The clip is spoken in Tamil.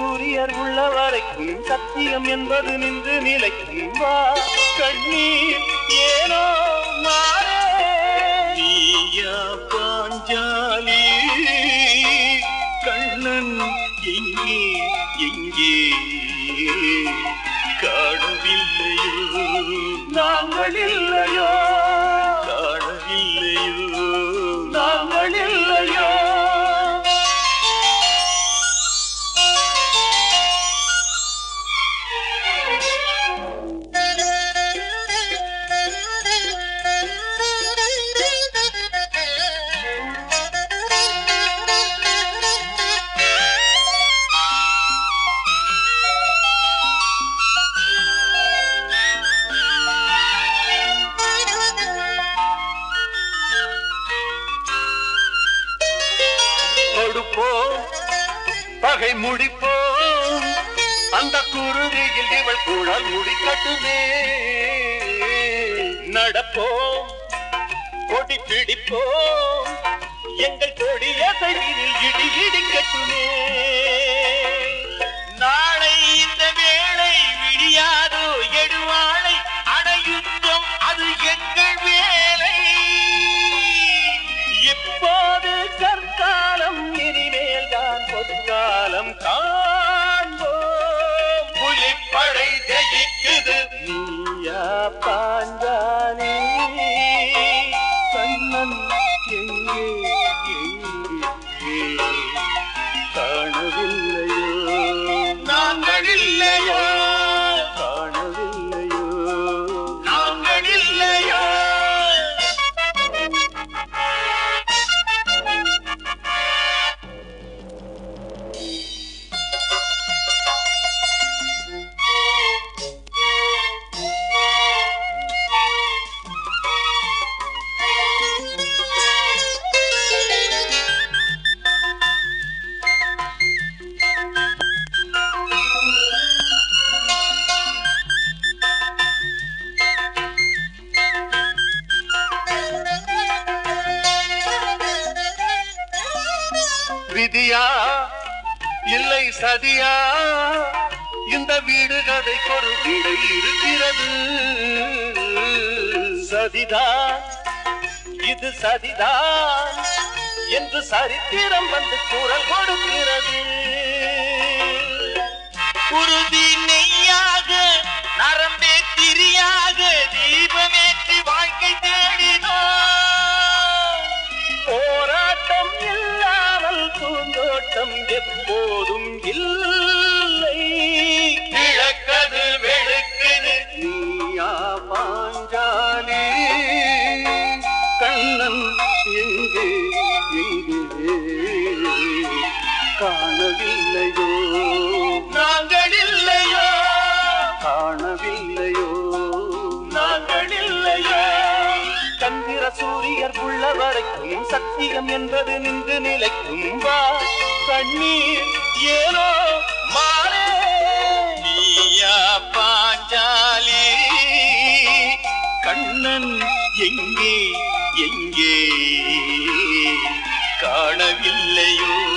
சூரியர் உள்ள வரைக்கும் சத்தியம் என்பது நின்று நிலைக்கும் வா. கண்ணீர் ஏனோ மாறே. நீயா பாஞ்சாலி. கண்ணன் எங்கே எங்கே காணவில்லையோ. நாங்கள் இல்லையோ. கொடுப்போம். பகை முடிப்போம். அந்த குருதியில் இவள் குழல் முடிக்கட்டுமே நடப்போம். கொடி பிடிப்போம். எங்கள் கொடிய கையில் இடி இடிக்கட்டுமே Party. விதியா? இல்லை சதியா? இந்த வீடு கதைக்கு ஒரு விடை இருக்கிறது. சதிதான். இது சதிதான். என்று சரித்திரம் வந்து குரல் கொடுக்கிறது. உறுதி பூந்தோட்டம் எப்போதும் இல்லை. கிழக்கது வெளுக்குது. நீயா பாஞ்சாலி கண்ணன் எங்கே எங்கே காணவில்லையோ சூரியர் உள்ள வரைக்கும் சத்தியம் என்பது நின்று நிலைக்கும். வா கண்ணீர் ஏனோ மாறே. நீயா பாஞ்சாலி. கண்ணன் எங்கே எங்கே? காணவில்லையோ.